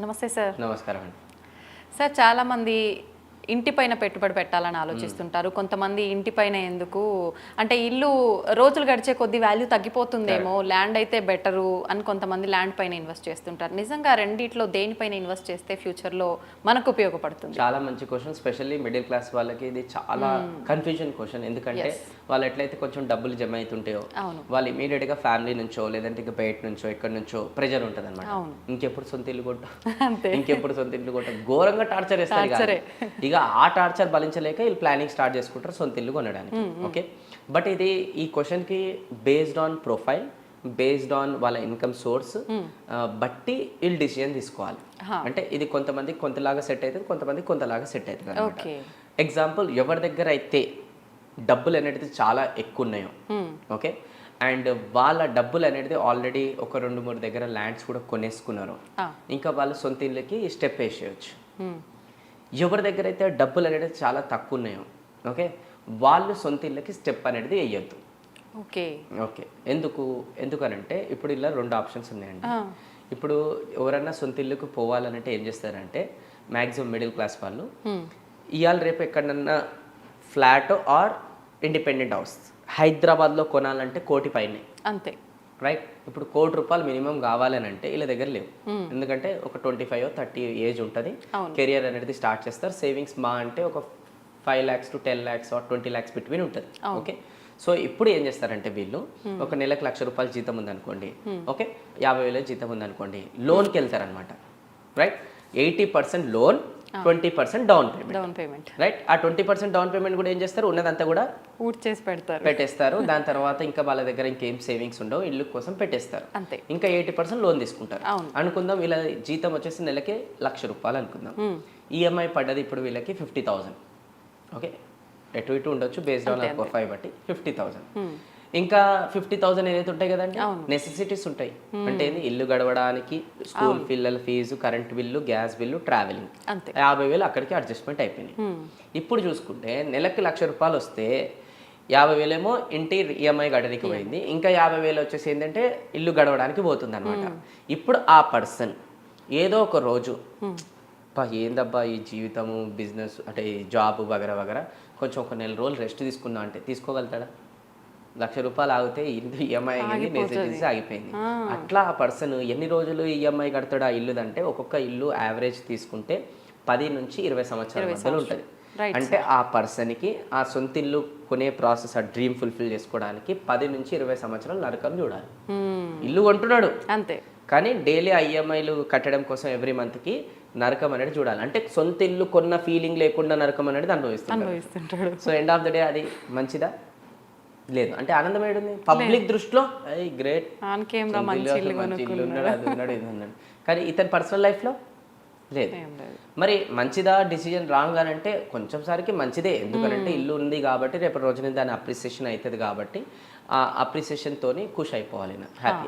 నమస్తే సార్ నమస్కారం అండి సార్ చాలామంది ఇంటిపైన పెట్టుబడి పెట్టాలని ఆలోచిస్తుంటారు. కొంతమంది ఇంటిపైన ఎందుకు? అంటే ఇల్లు రోజులు గడిచే కొద్ది వాల్యూ తగ్గిపోతుందేమో ల్యాండ్ అయితే బెటరు అని కొంతమంది ల్యాండ్ పైన ఇన్వెస్ట్ చేస్తుంటారు. నిజంగా రెండిట్లో దేనిపైన ఇన్వెస్ట్ చేస్తే ఫ్యూచర్లో మనకు ఉపయోగపడుతుంది? చాలా మంచి క్వశ్చన్ స్పెషల్లీ మిడిల్ క్లాస్ వాళ్ళకి ఇది చాలా కన్ఫ్యూజన్ క్వశ్చన్ ఎందుకంటే వాళ్ళు ఎట్లయితే కొంచెం డబ్బులు జమ అవుతుంటాయో. వాళ్ళు ఇమీడియట్గా ఫ్యామిలీ నుంచో లేదంటే ఇక బయట నుంచో ఎక్కడి నుంచో ప్రెజర్ ఉంటుంది అనమాట. ఇంకెప్పుడు సొంత ఇల్లు కొట్ట ఇంకెప్పుడు సొంత ఇల్లు కొట్ట ఘోరంగా టార్చర్ వేస్తారు ఇక. ఇక ఆ టార్చర్ భరించలేక వీళ్ళు ప్లానింగ్ స్టార్ట్ చేసుకుంటారు సొంత ఇల్లు కొనడానికి. ఓకే? బట్ ఇది ఈ క్వశ్చన్కి based on profile based on వాళ్ళ ఇన్కమ్ సోర్స్ బట్టి వీళ్ళు డిసిజన్ తీసుకోవాలి. అంటే ఇది కొంతమంది కొంతలాగా సెట్ అవుతుంది కొంతమంది కొంతలాగా సెట్ అవుతుంది ఎగ్జాంపుల్ ఎవరి దగ్గర అయితే డబ్బులు అనేది చాలా ఎక్కువ ఉన్నాయో ఓకే? అండ్ వాళ్ళ డబ్బులు అనేది ఆల్రెడీ ఒక రెండు మూడు దగ్గర ల్యాండ్స్ కూడా కొనేసుకున్నారు. ఇంకా వాళ్ళ సొంత ఇళ్ళకి స్టెప్ వేసేయచ్చు. ఎవరి దగ్గర అయితే డబ్బులు అనేది చాలా తక్కువ ఉన్నాయో ఓకే? వాళ్ళు సొంత ఇళ్ళకి స్టెప్ అనేది వేయొద్దు. ఓకే. ఓకే. ఎందుకు? ఎందుకనంటే ఇప్పుడు ఇలా రెండు ఆప్షన్స్ ఉన్నాయండి. ఇప్పుడు ఎవరైనా సొంత ఇల్లుకు పోవాలనంటే ఏం చేస్తారంటే మ్యాక్సిమం మిడిల్ క్లాస్ వాళ్ళు ఇవాళ రేపు ఎక్కడన్నా ఫ్లాట్ ఆర్ ఇండిపెండెంట్ హౌస్ హైదరాబాద్లో కొనాలంటే కోటి పైనే. అంతే. రైట్ ఇప్పుడు కోటి రూపాయలు మినిమం కావాలని అంటే వీళ్ళ దగ్గర లేవు. ఎందుకంటే ఒక ట్వంటీ ఫైవ్ థర్టీ ఏజ్ ఉంటుంది. కెరియర్ అనేది స్టార్ట్ చేస్తారు. సేవింగ్స్ మా అంటే ఒక five lakhs to ten lakhs or twenty lakhs between ఉంటుంది. ఓకే సో ఇప్పుడు ఏం చేస్తారంటే వీళ్ళు ఒక నెలకు లక్ష రూపాయలు జీతం ఉందనుకోండి. ఓకే యాభై వేల జీతం ఉందనుకోండి. లోన్కి వెళ్తారనమాట right eighty percent loan twenty percent down payment down payment right ఆ ట్వంటీ పర్సెంట్ డౌన్ పేమెంట్ కూడా ఏం చేస్తారు? ఉన్నదంతా కూడా చేసి పెడతారు. పెట్టేస్తారు. దాని తర్వాత ఇంకా వాళ్ళ దగ్గర ఇంకేం సేవింగ్స్ ఉండవు. ఇల్లు కోసం పెట్టేస్తారు. అంతే. ఇంకా ఎయిటీ పర్సెంట్ లోన్ తీసుకుంటారు. అనుకుందాం వీళ్ళ జీతం వచ్చేసి నెలకి లక్ష రూపాయలు అనుకుందాం. ఈఎంఐ పడ్డది ఇప్పుడు వీళ్ళకి ఫిఫ్టీ థౌసండ్ ఓకే ఎటు ఇటు ఉండొచ్చు బేస్డ్ ఆన్ ఫైవ్ బట్టి ఫిఫ్టీ థౌసండ్ ఇంకా ఫిఫ్టీ థౌసండ్ ఏదైతే ఉంటాయి కదండి నెసెసిటీస్ ఉంటాయి. అంటే ఏంది? ఇల్లు గడవడానికి స్కూల్ పిల్లల fees current bill gas bill travelling యాభై వేలు అక్కడికి అడ్జస్ట్మెంట్ అయిపోయినాయి. ఇప్పుడు చూసుకుంటే నెలకి లక్ష రూపాయలు వస్తే యాభై వేలేమో ఇంటి ఈఎంఐ గడనికి పోయింది. ఇంకా యాభై వేలు వచ్చేసి ఏంటంటే ఇల్లు గడవడానికి పోతుంది అనమాట ఇప్పుడు ఆ పర్సన్ ఏదో ఒక రోజు "అబ్బా, ఏందబ్బా ఈ జీవితము బిజినెస్ అంటే ఈ జాబ్ వగర వగర కొంచెం ఒక నెల రోజులు రెస్ట్ తీసుకుందాం అంటే తీసుకోగలుగుతాడా? లక్ష రూపాయలు ఆగితే ఇంటి ఈఎంఐ అయింది నెసెసిటీస్ ఆగిపోయింది అట్లా ఆ పర్సన్ ఎన్ని రోజులు ఈఎంఐ కడతాడు ఆ ఇల్లు అంటే ఒక్కొక్క ఇల్లు యావరేజ్ తీసుకుంటే పది నుంచి ఇరవై సంవత్సరాల మధ్యలో ఉంటుంది. అంటే ఆ పర్సన్కి ఆ సొంత ఇల్లు కొనే ప్రాసెస్ ఆ డ్రీమ్ ఫుల్ఫిల్ చేసుకోవడానికి పది నుంచి ఇరవై సంవత్సరాలు నరకం చూడాలి. ఇల్లు కొంటున్నాడు. అంతే. కానీ డైలీ ఐఎంఐలు కట్టడం కోసం ఎవ్రీ మంత్కి నరకం అనేది చూడాలి. అంటే సొంత ఇల్లు కొన్న ఫీలింగ్ లేకుండా నరకం అనేది అనుభవిస్తుంటాడు. So end of the day అది మంచిదా? లేదు. అంటే ఆనందం ఏడుంది? పబ్లిక్ దృష్టిలో గ్రేట్ ఆనకేం రా మంచి ఇల్లు ఇల్లు ఉన్నాడు అది ఉన్నాడు ఇది ఉన్నాడు. కానీ ఇతని పర్సనల్ లైఫ్లో లేదు. మరి మంచిదా డిసిజన్ రాంగ్ అని అంటే కొంచెం సారికి మంచిదే. ఎందుకంటే ఇల్లు ఉంది కాబట్టి రేపు రోజున దాని అప్రిసియేషన్ అవుతుంది కాబట్టి ఆ అప్రిసియేషన్తోని ఖుష్ అయిపోవాలి హ్యాపీ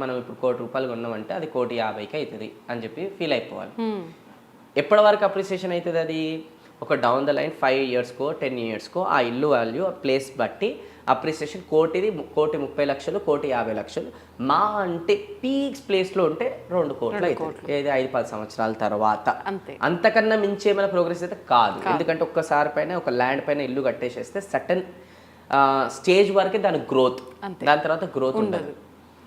మనం ఇప్పుడు కోటి రూపాయలు కొన్నామంటే అది కోటి యాభైకి అవుతుంది అని చెప్పి ఫీల్ అయిపోవాలి. ఎప్పటి వరకు అప్రిసియేషన్ అవుతుంది అది? ఒక డౌన్ ద లైన్ ఫైవ్ ఇయర్స్కో టెన్ ఇయర్స్కో ఆ ఇల్లు వాల్యూ ఆ ప్లేస్ బట్టి అప్రిసియేషన్ కోటిది కోటి ముప్పై లక్షలు కోటి యాభై లక్షలు. మా అంటే పీక్స్ ప్లేస్లో ఉంటే రెండు కోట్లు అవుతుంది ఏది ఐదు పది సంవత్సరాల తర్వాత. అంతే. అంతకన్నా మించి ఏమైనా ప్రోగ్రెస్ అయితే కాదు. ఎందుకంటే ఒక్కసారి పైన ఒక ల్యాండ్ పైన ఇల్లు కట్టేసేస్తే సటన్ స్టేజ్ వరకే దాని గ్రోత్ దాని తర్వాత గ్రోత్ ఉండదు.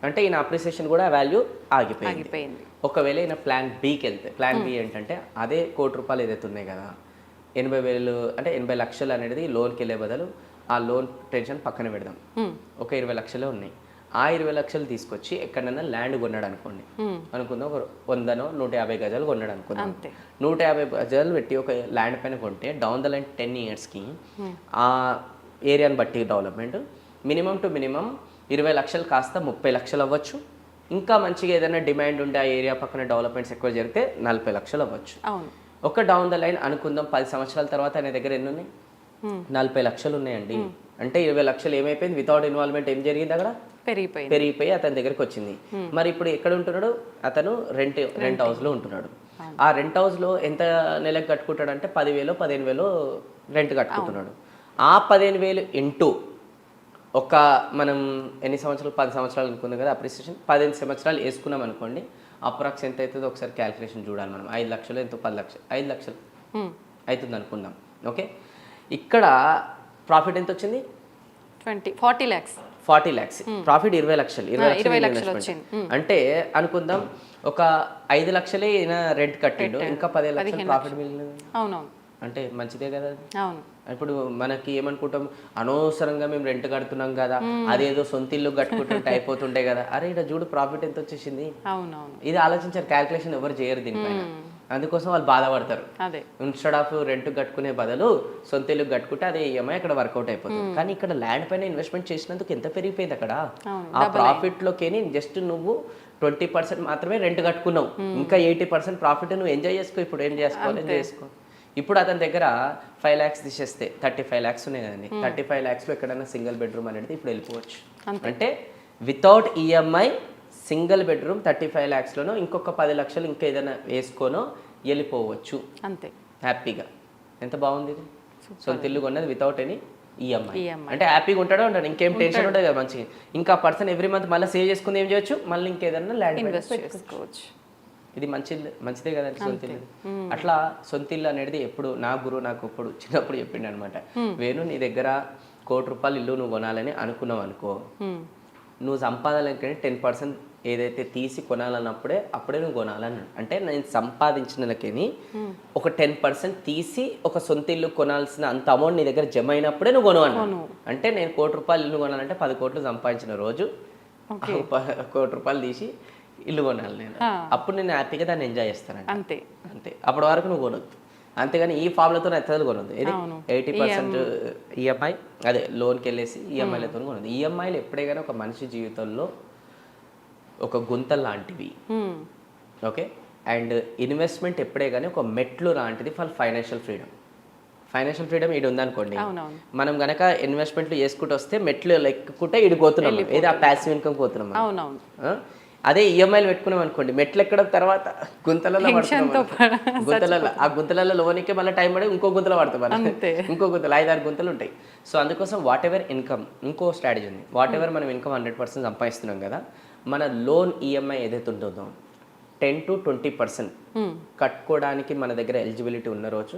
అంటే ఈయన అప్రిసియేషన్ కూడా వాల్యూ ఆగిపోయింది. ఆగిపోయింది. ఒకవేళ ఈయన ప్లాన్ బీకి వెళ్తే ప్లాన్ బి ఏంటంటే అదే కోటి రూపాయలు ఏదైతే ఉన్నాయి కదా ఎనభై వేలు అంటే ఎనభై లక్షలు అనేది లోన్కి వెళ్ళే బదులు ఆ లోన్ టెన్షన్ పక్కన పెడదాం. ఒక ఇరవై లక్షలే ఉన్నాయి. ఆ ఇరవై లక్షలు తీసుకొచ్చి ఎక్కడైనా ల్యాండ్ కొన్నాడు అనుకోండి అనుకుందాం ఒక వందనో నూట యాభై గజాలు కొన్నాడు అనుకుందాం. నూట యాభై గజాలు పెట్టి ఒక ల్యాండ్ పైన కొంటే డౌన్ ద లైన్ టెన్ ఇయర్స్కి ఆ ఏరియాని బట్టి డెవలప్మెంట్ మినిమం టు మినిమం ఇరవై లక్షలు కాస్త ముప్పై లక్షలు అవ్వచ్చు. ఇంకా మంచిగా ఏదైనా డిమాండ్ ఉండే ఆ ఏరియా పక్కన డెవలప్మెంట్స్ ఎక్కువ జరిగితే నలభై లక్షలు అవ్వచ్చు. అవును. ఒక డౌన్ ద లైన్ అనుకుందాం పది సంవత్సరాల తర్వాత ఆయన దగ్గర ఎన్ని ఉన్నాయి నలభై లక్షలు ఉన్నాయండి. అంటే ఇరవై లక్షలు ఏమైపోయింది? వితౌట్ ఇన్వాల్వ్మెంట్ ఏం జరిగింది అక్కడ? పెరిగిపోయింది. పెరిగిపోయి అతని దగ్గరికి వచ్చింది. మరి ఇప్పుడు ఎక్కడ ఉంటున్నాడు? అతను రెంట్ రెంట్ హౌస్లో ఉంటున్నాడు. ఆ రెంట్ హౌస్లో ఎంత నెలకు కట్టుకుంటాడు అంటే పదివేలు పదిహేను వేలు రెంట్ కట్టుకుంటున్నాడు ఆ పదిహేను వేలు ఇంటూ ఒక మనం ఎన్ని సంవత్సరాలు? పది సంవత్సరాలు అనుకుందాం కదా అప్రిసియేషన్ పదిహేను సంవత్సరాలు వేసుకున్నాం అనుకోండి అప్రాక్స్ ఎంత అవుతుందో ఒకసారి క్యాలిక్యులేషన్ చూడాలి మనం. ఐదు లక్షలు ఎంతో? పది లక్షలు. ఐదు లక్షలు. అవుతుంది అనుకుందాం. ఓకే? ఇక్కడ ప్రాఫిట్ ఎంత వచ్చింది? Twenty forty lakhs. Forty lakhs. Profit ఇరవై లక్షలు. ఇరవై లక్షలు. అంటే అనుకుందాం ఒక ఐదు లక్షలే ఈయన రెంట్ కట్టిండు. ఇంకా పదిహేను లక్షలు ప్రాఫిట్ మిగిలింది. అవునవును. అంటే మంచిదే కదా? అవును. ఇప్పుడు మనకి ఏమనుకుంటాం అనవసరంగా మేము రెంట్ కడుతున్నాం కదా అదేదో సొంత ఇల్లు కట్టుకుంటుంటే అయిపోతుండే కదా. అరే ఇక్కడ చూడు ప్రాఫిట్ ఎంత వచ్చేసింది? అవునవును. ఇది ఆలోచించారు క్యాల్కులేషన్ ఎవరు చేయరు దీనిపైన. అందుకోసం వాళ్ళు బాధపడతారు. ఇన్స్టెడ్ ఆఫ్ రెంట్ కట్టుకునే బదులు సొంత ఇల్లు కట్టుకుంటే అదే ఈఎంఐ అక్కడ వర్కౌట్ అయిపోతుంది. కానీ ఇక్కడ ల్యాండ్ పైన ఇన్వెస్ట్మెంట్ చేసినందుకు ఎంత పెరిగిపోయింది అక్కడ? ఆ ప్రాఫిట్లోకి జస్ట్ నువ్వు ట్వంటీ పర్సెంట్ మాత్రమే రెంట్ కట్టుకున్నావు. ఇంకా ఎయిటీ పర్సెంట్ ప్రాఫిట్ నువ్వు ఎంజాయ్ చేసుకో ఇప్పుడు ఏం చేసుకోవాలి? ఎంజాయ్ చేసుకో? ఇప్పుడు అతని దగ్గర ఫైవ్ ల్యాక్స్ తీసేస్తే థర్టీ ఫైవ్ ల్యాక్స్ ఉన్నాయి కదండి. థర్టీ ఫైవ్ ల్యాక్స్లో ఎక్కడైనా సింగిల్ బెడ్రూమ్ అనేది ఇప్పుడు వెళ్ళిపోవచ్చు. అంటే without EMI single bedroom thirty five ల్యాక్స్లోనో ఇంకొక పది లక్షలు ఇంకా ఏదైనా వేసుకోనో వెళ్ళిపోవచ్చు. అంతే. హ్యాపీగా. ఎంత బాగుంది ఇది? సొంత ఇల్లు కొన్నది వితౌట్ ఎనీ ఈఎంఐ. అంటే హ్యాపీగా ఉంటాడో ఉంటాడు ఇంకేం టెన్షన్ ఉంటుంది కదా మంచిగా. ఇంకా పర్సన్ ఎవ్రీ మంత్ మళ్ళీ సేవ్ చేసుకుంది ఏం చేయొచ్చు? మళ్ళీ ఇంకేదన్నా ల్యాండ్ ఇన్వెస్ట్ చేసుకోవచ్చు. ఇది మంచి మంచిదే కదండి సొంత ఇల్లు అట్లా సొంత ఇల్లు అనేది ఎప్పుడు నా గురువు నాకు ఇప్పుడు చిన్నప్పుడు చెప్పిండు అనమాట వేణు నీ దగ్గర కోటి రూపాయలు ఇల్లు నువ్వు కొనాలని అనుకున్నావు అనుకో నువ్వు సంపాదనకంటే టెన్ పర్సెంట్ ఏదైతే తీసి కొనాలన్నప్పుడే అప్పుడే నువ్వు కొనాలని అంటే నేను సంపాదించినలకేని ఒక టెన్ పర్సెంట్ తీసి ఒక సొంత ఇల్లు కొనాల్సిన అంత అమౌంట్ నీ దగ్గర జమ అయినప్పుడే నువ్వు కొనవను అంటే నేను కోటి రూపాయలు ఇల్లు కొనాలంటే పది కోట్లు సంపాదించిన రోజు కోటి రూపాయలు తీసి ఇల్లు కొనాలి నేను. అప్పుడు నేను హ్యాపీగా దాన్ని ఎంజాయ్ చేస్తానంట. అంతే. అంతే. అప్పటి వరకు నువ్వు కొనొద్దు. అంతేగాని ఈ ఫామ్లతో ఎత్తలు కొనొద్దు. ఇది ఎయిటీ పర్సెంట్ ఈఎంఐ అదే లోన్కి వెళ్ళేసి ఈఎంఐలతో కొనొద్దు. ఈఎంఐలు ఎప్పుడే కానీ ఒక మనిషి జీవితంలో ఒక గుంత లాంటివి. ఉమ్, ఓకే? అండ్ ఇన్వెస్ట్మెంట్ ఎప్పుడే కానీ ఒక మెట్లు లాంటిది for financial freedom. Financial freedom ఇది ఉందనుకోండి. మనం గనక ఇన్వెస్ట్మెంట్లు చేసుకుంటూ వస్తే మెట్లు ఎక్కుకుంటే ఇడి పోతున్నాం ఏదో? ఆ ప్యాసివ్ ఇన్కమ్ పోతున్నాం? అదే ఈఎంఐలు పెట్టుకున్నాం అనుకోండి మెట్లు ఎక్కడం తర్వాత గుంతలలో. గుంతలలో ఆ గుంతలలో లోనికి మళ్ళీ టైం పడి ఇంకో గుంతలో పడతాం. ఇంకో గుంతలు ఐదారు గుంతలు ఉంటాయి. సో అందుకోసం వాట్ ఎవర్ ఇన్కమ్ ఇంకో స్ట్రాటజీ ఉంది. వాట్ ఎవర్ మనం ఇన్కమ్ హండ్రెడ్ పర్సెంట్ సంపాదిస్తున్నాం కదా మన లోన్ ఈఎంఐ ఏదైతే ఉంటుందో టెన్ టు ట్వంటీ పర్సెంట్ కట్టుకోవడానికి మన దగ్గర ఎలిజిబిలిటీ ఉన్న రోజు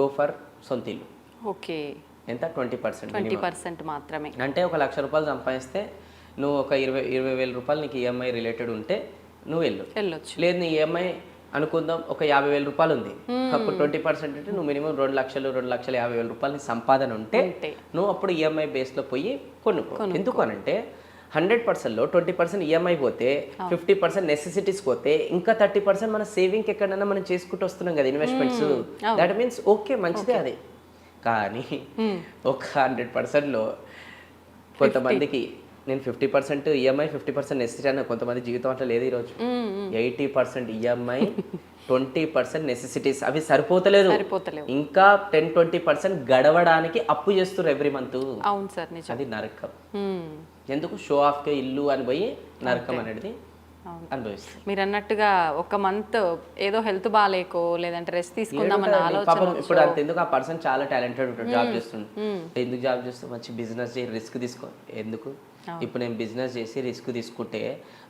గో ఫర్ సొంత ఇల్లు. ఓకే. ఎంత? ట్వంటీ పర్సెంట్ ట్వంటీ పర్సెంట్ మాత్రమే. అంటే ఒక లక్ష రూపాయలు సంపాదిస్తే నువ్వు ఒక ఇరవై ఇరవై వేల రూపాయలు నీకు ఈఎంఐ రిలేటెడ్ ఉంటే నువ్వు వెళ్ళు. వెళ్ళొచ్చు. లేదు నీ ఈఎంఐ అనుకుందాం ఒక యాభై వేల రూపాయలు ఉంది. అప్పుడు ట్వంటీ పర్సెంట్ అంటే నువ్వు మినిమం రెండు లక్షలు రెండు లక్షల యాభై వేల రూపాయలు నీ సంపాదన ఉంటే ఉంటే. నువ్వు అప్పుడు ఈఎంఐ బేస్లో పోయి కొనుక్కో. ఎందుకు అనంటే హండ్రెడ్ పర్సెంట్లో ట్వంటీ పర్సెంట్ ఈఎంఐ పోతే ఫిఫ్టీ పర్సెంట్ నెసెసిటీస్ పోతే ఇంకా థర్టీ పర్సెంట్ మన సేవింగ్ ఎక్కడైనా మనం చేసుకుంటూ వస్తున్నాం కదా ఇన్వెస్ట్మెంట్స్ దట్ మీన్స్ ఓకే మంచిదే అది. కానీ ఒక హండ్రెడ్ పర్సెంట్లో కొంతమందికి నేను fifty percent EMI fifty percent necessity అన్న కొంతమంది జీవితం అట్లా లేదు ఈరోజు. Eighty percent EMI twenty percent necessities అవి సరిపోతలేదు. ఇంకా టెన్ ట్వంటీ పర్సెంట్ గడవడానికి అప్పు చేస్తారు ఎవ్రీ మంత్. అవును సార్ అది నరకం. ఎందుకు? షో ఆఫ్కి ఇల్లు అని పోయి నరకం అనేది. అనుభవిస్తారు మీరు అన్నట్టుగా ఒక మంత్ ఏదో హెల్త్ బాగాలేకో లేదంటే రెస్ట్ తీసుకుందామన్న ఏముంటదండి? ఆలోచన పాపం ఇప్పుడు అంత ఎందుకు ఆ పర్సన్ చాలా టాలెంటెడ్ ఉంటాడు జాబ్ చేస్తుండు. ఎందుకు జాబ్ చేస్తూ? మంచి బిజినెస్ రిస్క్ తీసుకో. ఎందుకు? ఇప్పుడు నేను బిజినెస్ చేసి రిస్క్ తీసుకుంటే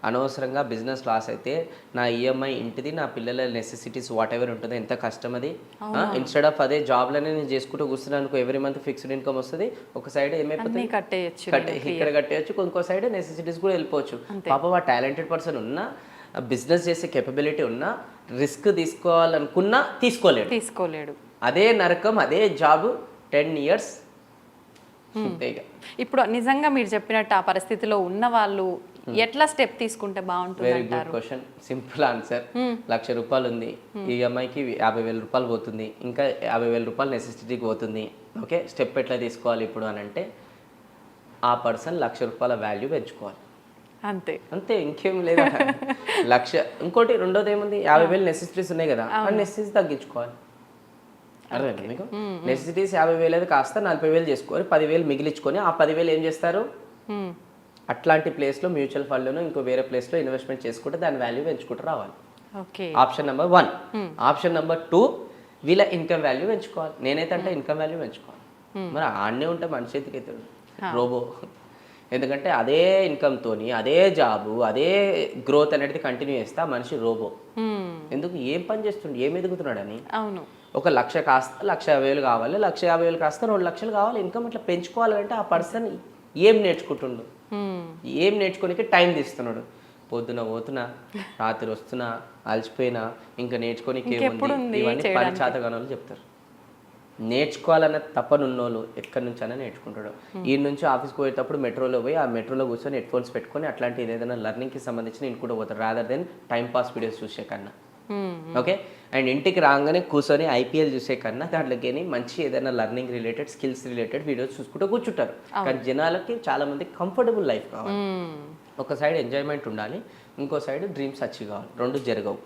అనవసరంగా బిజినెస్ లాస్ అయితే నా ఈఎంఐ ఇంటిది నా పిల్లల నెసెసిటీస్ వాట్ ఎవర్ ఉంటుందో ఎంత కష్టం అది? ఇన్స్టెడ్ ఆఫ్ అదే జాబ్లోనే నేను చేసుకుంటూ కూర్చున్నాను ఎవ్రీ మంత్ ఫిక్స్డ్ ఇన్కమ్ వస్తుంది ఒక సైడ్ ఏమైపోతుంది కట్టేయచ్చు కట్టే ఇక్కడ కట్టేయచ్చు ఇంకో సైడ్ నెసెసిటీస్ కూడా వెళ్ళిపోవచ్చు. పాప ఆ టాలెంటెడ్ పర్సన్ ఉన్నా బిజినెస్ చేసే కెపబిలిటీ ఉన్నా రిస్క్ తీసుకోవాలనుకున్నా తీసుకోలేడు. తీసుకోలేడు. అదే నరకం అదే జాబ్ టెన్ ఇయర్స్ ఇప్పుడు నిజంగా మీరు చెప్పినట్టు ఆ పరిస్థితిలో ఉన్న వాళ్ళు ఎట్లా స్టెప్ తీసుకుంటే బాగుంటుంది very good question simple answer లక్ష రూపాయలు ఉంది. ఈఎంఐకి యాభై వేల రూపాయలు పోతుంది. ఇంకా యాభై వేల రూపాయలు నెసెసిటీకి పోతుంది. ఓకే స్టెప్ ఎట్లా తీసుకోవాలి ఇప్పుడు అని అంటే ఆ పర్సన్ లక్ష రూపాయల వాల్యూ పెంచుకోవాలి. అంతే. అంతే ఇంకేం లేదు. లక్ష ఇంకోటి రెండోది ఏముంది? యాభై వేలు నెసెసిటీస్ ఉన్నాయి కదా. ఆ నెసెసిటీస్ తగ్గించుకోవాలి. అర్థమైందా మీకు? నెసెసిటీస్ యాభై వేలు అయితే కాస్త నలభై వేలు చేసుకొని పదివేలు మిగిలించుకొని ఆ పదివేలు ఏం చేస్తారు? అట్లాంటి ప్లేస్లో మ్యూచువల్ ఫండ్లోనూ ఇంకో వేరే ప్లేస్లో ఇన్వెస్ట్మెంట్ చేసుకుంటే దాని వాల్యూ పెంచుకుంటూ రావాలి. Okay. Option number one. Option number two వీళ్ళ ఇన్కమ్ వాల్యూ పెంచుకోవాలి. నేనైతే అంటే ఇన్కమ్ వాల్యూ పెంచుకోవాలి. మరి ఆడనే ఉంటే మనిషి చేతికి అవుతాడు రోబో. ఎందుకంటే అదే ఇన్కమ్తోని అదే జాబు అదే గ్రోత్ అనేది కంటిన్యూ చేస్తే మనిషి రోబో. ఎందుకు? ఏం పని చేస్తుండు? ఏం ఎదుగుతున్నాడని అవును. ఒక లక్ష కాస్త లక్ష యాభై వేలు కావాలి. లక్ష యాభై వేలు కాస్త రెండు లక్షలు కావాలి. ఇన్కమ్ ఇట్లా పెంచుకోవాలంటే ఆ పర్సన్ ఏం నేర్చుకుంటుండు. ఏం నేర్చుకోనికి టైం తీస్తున్నాడు? పొద్దున పోతున్నా రాత్రి వస్తున్నా అలసిపోయినా ఇంకా నేర్చుకోనికి ఏముంది? ఇవన్నీ పని చేతగానోళ్ళు చెప్తారు. నేర్చుకోవాలన్న తప్పనున్నోళ్ళు ఎక్కడి నుంచైనా నేర్చుకుంటాడు. ఈ నుంచి ఆఫీస్కి పోయేటప్పుడు మెట్రోలో పోయి ఆ మెట్రోలో కూర్చొని హెడ్ ఫోన్స్ పెట్టుకొని అట్లాంటి ఏదైనా లెర్నింగ్కి సంబంధించిన నేను కూడా పోతారు rather than time pass videos చూసే కన్నా. ఓకే అండ్ ఇంటికి రాగానే కూర్చొని ఐపీఎల్ చూసే కన్నా దాంట్లోకి మంచి ఏదైనా learning related skills related videos చూసుకుంటూ కూర్చుంటారు. కానీ జనాలకి చాలా మంది కంఫర్టబుల్ లైఫ్ కావాలి. హ్మ్. ఒక సైడ్ ఎంజాయ్మెంట్ ఉండాలి ఇంకో సైడ్ డ్రీమ్స్ అచీవ్ కావాలి. రెండు జరగవు.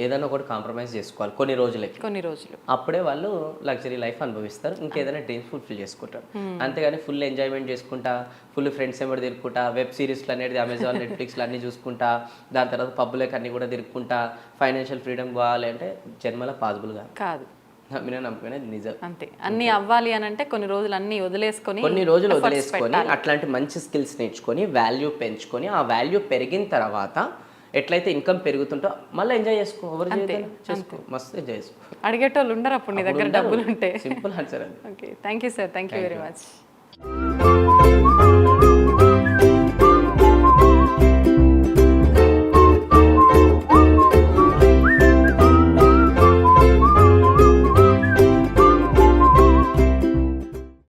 ఏదైనా ఒకటి కాంప్రమైజ్ చేసుకోవాలి కొన్ని రోజులకి. కొన్ని రోజులు. అప్పుడే వాళ్ళు లగ్జరీ లైఫ్ అనుభవిస్తారు ఇంకేదైనా డ్రీమ్స్ ఫుల్ఫిల్ చేసుకుంటారు. అంతేగాని ఫుల్ ఎంజాయ్మెంట్ చేసుకుంటా ఫుల్ ఫ్రెండ్స్ ఏమో తిరుక్కుంటా వెబ్ సిరీస్లు అనేది అమెజాన్ నెట్ఫ్లిక్స్లు అన్నీ చూసుకుంటా దాని తర్వాత పబ్బులకి అన్నీ కూడా తిరుక్కుంటా ఫైనాన్షియల్ ఫ్రీడమ్ కావాలి అంటే జన్మల పాసిబుల్ కాదు. కాదు. నమ్మిన నిజం. అంతే. అన్ని అవ్వాలి అని అంటే కొన్ని రోజులు అన్ని వదిలేసుకొని కొన్ని రోజులు వదిలేసుకొని. అట్లాంటి మంచి స్కిల్స్ నేర్చుకొని వాల్యూ పెంచుకొని ఆ వాల్యూ పెరిగిన తర్వాత ఎట్లయితే ఇన్కమ్ పెరుగుతుంటో మళ్ళీ ఎంజాయ్ చేసుకో ఎవరు చేసుకో మస్తు ఎంజాయ్ చేసుకో. అడిగేటోళ్ళు ఉండరు అప్పుడు నీ దగ్గర డబ్బులు ఉంటే సింపుల్ ఆన్సర్ అది. Okay thank you sir thank you very much